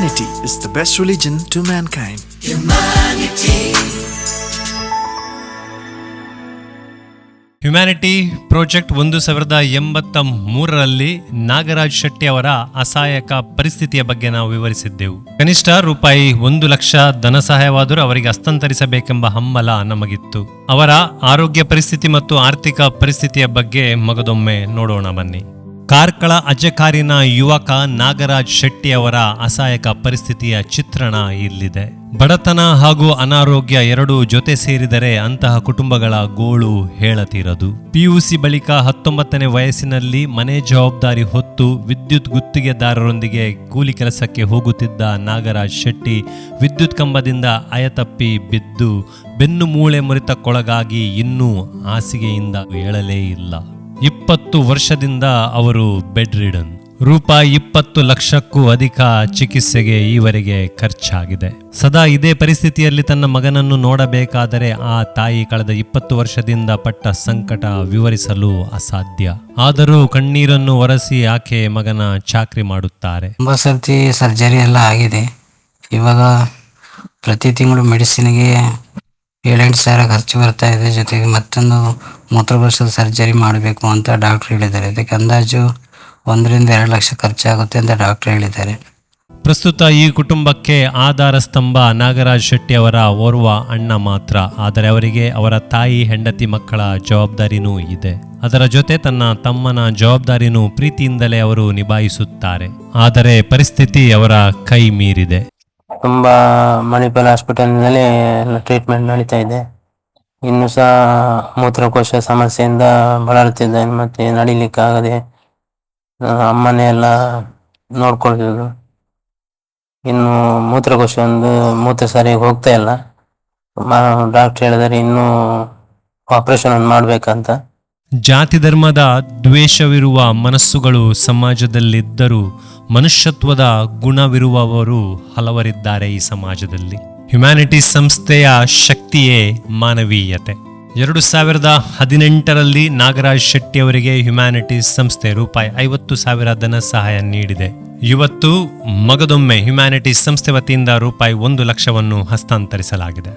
Humanity is the best religion to mankind. Humanity project ಒಂದು ಸಾವಿರದ ಎಂಬತ್ತ ಮೂರರಲ್ಲಿ ನಾಗರಾಜ್ ಶೆಟ್ಟಿ ಅವರ ಅಸಹಾಯಕ ಪರಿಸ್ಥಿತಿಯ ಬಗ್ಗೆ ನಾವು ವಿವರಿಸಿದ್ದೆವು. ಕನಿಷ್ಠ ರೂಪಾಯಿ ಒಂದು ಲಕ್ಷ ಧನ ಸಹಾಯವಾದರೂ ಅವರಿಗೆ ಹಸ್ತಾಂತರಿಸಬೇಕೆಂಬ ಹಂಬಲ ನಮಗಿತ್ತು. ಅವರ ಆರೋಗ್ಯ ಪರಿಸ್ಥಿತಿ ಮತ್ತು ಆರ್ಥಿಕ ಪರಿಸ್ಥಿತಿಯ ಬಗ್ಗೆ ಮಗದೊಮ್ಮೆ ನೋಡೋಣ ಬನ್ನಿ. ಕಾರ್ಕಳ ಅಜಕಾರಿನ ಯುವಕ ನಾಗರಾಜ್ ಶೆಟ್ಟಿ ಅವರ ಅಸಹಾಯಕ ಪರಿಸ್ಥಿತಿಯ ಚಿತ್ರಣ ಇಲ್ಲಿದೆ. ಬಡತನ ಹಾಗೂ ಅನಾರೋಗ್ಯ ಎರಡೂ ಜೊತೆ ಸೇರಿದರೆ ಅಂತಹ ಕುಟುಂಬಗಳ ಗೋಳು ಹೇಳತಿರದು. ಪಿಯುಸಿ ಬಳಿಕ ಹತ್ತೊಂಬತ್ತನೇ ವಯಸ್ಸಿನಲ್ಲಿ ಮನೆ ಜವಾಬ್ದಾರಿ ಹೊತ್ತು ವಿದ್ಯುತ್ ಗುತ್ತಿಗೆದಾರರೊಂದಿಗೆ ಕೂಲಿ ಕೆಲಸಕ್ಕೆ ಹೋಗುತ್ತಿದ್ದ ನಾಗರಾಜ್ ಶೆಟ್ಟಿ ವಿದ್ಯುತ್ ಕಂಬದಿಂದ ಅಯತಪ್ಪಿ ಬಿದ್ದು ಬೆನ್ನು ಮೂಳೆ ಮುರಿತಕ್ಕೊಳಗಾಗಿ ಇನ್ನೂ ಹಾಸಿಗೆಯಿಂದ ಹೇಳಲೇ ಇಲ್ಲ. ಇಪ್ಪತ್ತು ವರ್ಷದಿಂದ ಅವರು ಬೆಡ್ ರಿಡನ್. ರೂಪಾಯಿ ಇಪ್ಪತ್ತು ಲಕ್ಷಕ್ಕೂ ಅಧಿಕ ಚಿಕಿತ್ಸೆಗೆ ಈವರೆಗೆ ಖರ್ಚಾಗಿದೆ. ಸದಾ ಇದೇ ಪರಿಸ್ಥಿತಿಯಲ್ಲಿ ತನ್ನ ಮಗನನ್ನು ನೋಡಬೇಕಾದರೆ ಆ ತಾಯಿ ಕಳೆದ ಇಪ್ಪತ್ತು ವರ್ಷದಿಂದ ಪಟ್ಟ ಸಂಕಟ ವಿವರಿಸಲು ಅಸಾಧ್ಯ. ಆದರೂ ಕಣ್ಣೀರನ್ನು ಒರೆಸಿ ಆಕೆ ಮಗನ ಚಾಕ್ರಿ ಮಾಡುತ್ತಾರೆ. ತುಂಬಾ ಸರ್ತಿ ಸರ್ಜರಿ ಎಲ್ಲ ಆಗಿದೆ. ಇವಾಗ ಪ್ರತಿ ತಿಂಗಳು ಮೆಡಿಸಿನ್ಗೆ ಏಳೆಂಟು ಸಾವಿರ ಖರ್ಚು ಬರ್ತಾ ಇದೆ ಜೊತೆಗೆ ಮತ್ತೊಂದು ಮೂತ್ರಕೋಶದ ಸರ್ಜರಿ ಮಾಡಬೇಕು ಅಂತ ಡಾಕ್ಟರ್ ಹೇಳಿದ್ದಾರೆ. ಇದಕ್ಕೆ ಅಂದಾಜು ಒಂದರಿಂದ ಎರಡು ಲಕ್ಷ ಖರ್ಚಾಗುತ್ತೆ ಅಂತ ಡಾಕ್ಟರ್ ಹೇಳಿದ್ದಾರೆ. ಪ್ರಸ್ತುತ ಈ ಕುಟುಂಬಕ್ಕೆ ಆಧಾರ ಸ್ತಂಭ ನಾಗರಾಜ್ ಶೆಟ್ಟಿ ಅವರ ಓರ್ವ ಅಣ್ಣ ಮಾತ್ರ. ಆದರೆ ಅವರಿಗೆ ಅವರ ತಾಯಿ, ಹೆಂಡತಿ ಮಕ್ಕಳ ಜವಾಬ್ದಾರಿನೂ ಇದೆ. ಅದರ ಜೊತೆ ತನ್ನ ತಮ್ಮನ ಜವಾಬ್ದಾರಿನೂ ಪ್ರೀತಿಯಿಂದಲೇ ಅವರು ನಿಭಾಯಿಸುತ್ತಾರೆ. ಆದರೆ ಪರಿಸ್ಥಿತಿ ಅವರ ಕೈ ಮೀರಿದೆ. ತುಂಬ ಮಣಿಪಾಲ್ ಹಾಸ್ಪಿಟಲ್ನಲ್ಲಿ ಟ್ರೀಟ್ಮೆಂಟ್ ನಡೀತಾ ಇದೆ. ಇನ್ನು ಸಹ ಮೂತ್ರಕೋಶ ಸಮಸ್ಯೆಯಿಂದ ಬಳಲುತ್ತಿದ್ದಾನೆ ಮತ್ತೆ ನಡಿಲಿಕ್ಕಾಗದೆ ಅಮ್ಮನೇ ಎಲ್ಲ ನೋಡ್ಕೊಳ್ತಿದ್ರು. ಇನ್ನು ಮೂತ್ರಕೋಶ ಒಂದು ಮೂತ್ರ ಸರಿಯಾಗಿ ಹೋಗ್ತಾ ಇಲ್ಲ. ಡಾಕ್ಟರ್ ಹೇಳಿದರೆ ಇನ್ನೂ ಆಪರೇಷನ್ ಒಂದು ಮಾಡ್ಬೇಕಂತ. ಜಾತಿ ಧರ್ಮದ ದ್ವೇಷವಿರುವ ಮನಸ್ಸುಗಳು ಸಮಾಜದಲ್ಲಿದ್ದರೂ ಮನುಷ್ಯತ್ವದ ಗುಣವಿರುವವರು ಹಲವರಿದ್ದಾರೆ ಈ ಸಮಾಜದಲ್ಲಿ. ಹ್ಯುಮ್ಯಾನಿಟಿ ಸಂಸ್ಥೆಯ ಶಕ್ತಿಯೇ ಮಾನವೀಯತೆ. ಎರಡು ಸಾವಿರದ ಹದಿನೆಂಟರಲ್ಲಿ ನಾಗರಾಜ್ ಶೆಟ್ಟಿ ಅವರಿಗೆ ಹ್ಯುಮ್ಯಾನಿಟೀಸ್ ಸಂಸ್ಥೆ ರೂಪಾಯಿ ಐವತ್ತು ಸಾವಿರ ಧನ ಸಹಾಯ ನೀಡಿದೆ. ಇವತ್ತು ಮಗದೊಮ್ಮೆ ಹ್ಯುಮ್ಯಾನಿಟೀಸ್ ಸಂಸ್ಥೆ ವತಿಯಿಂದ ರೂಪಾಯಿ ಒಂದು ಲಕ್ಷವನ್ನು ಹಸ್ತಾಂತರಿಸಲಾಗಿದೆ.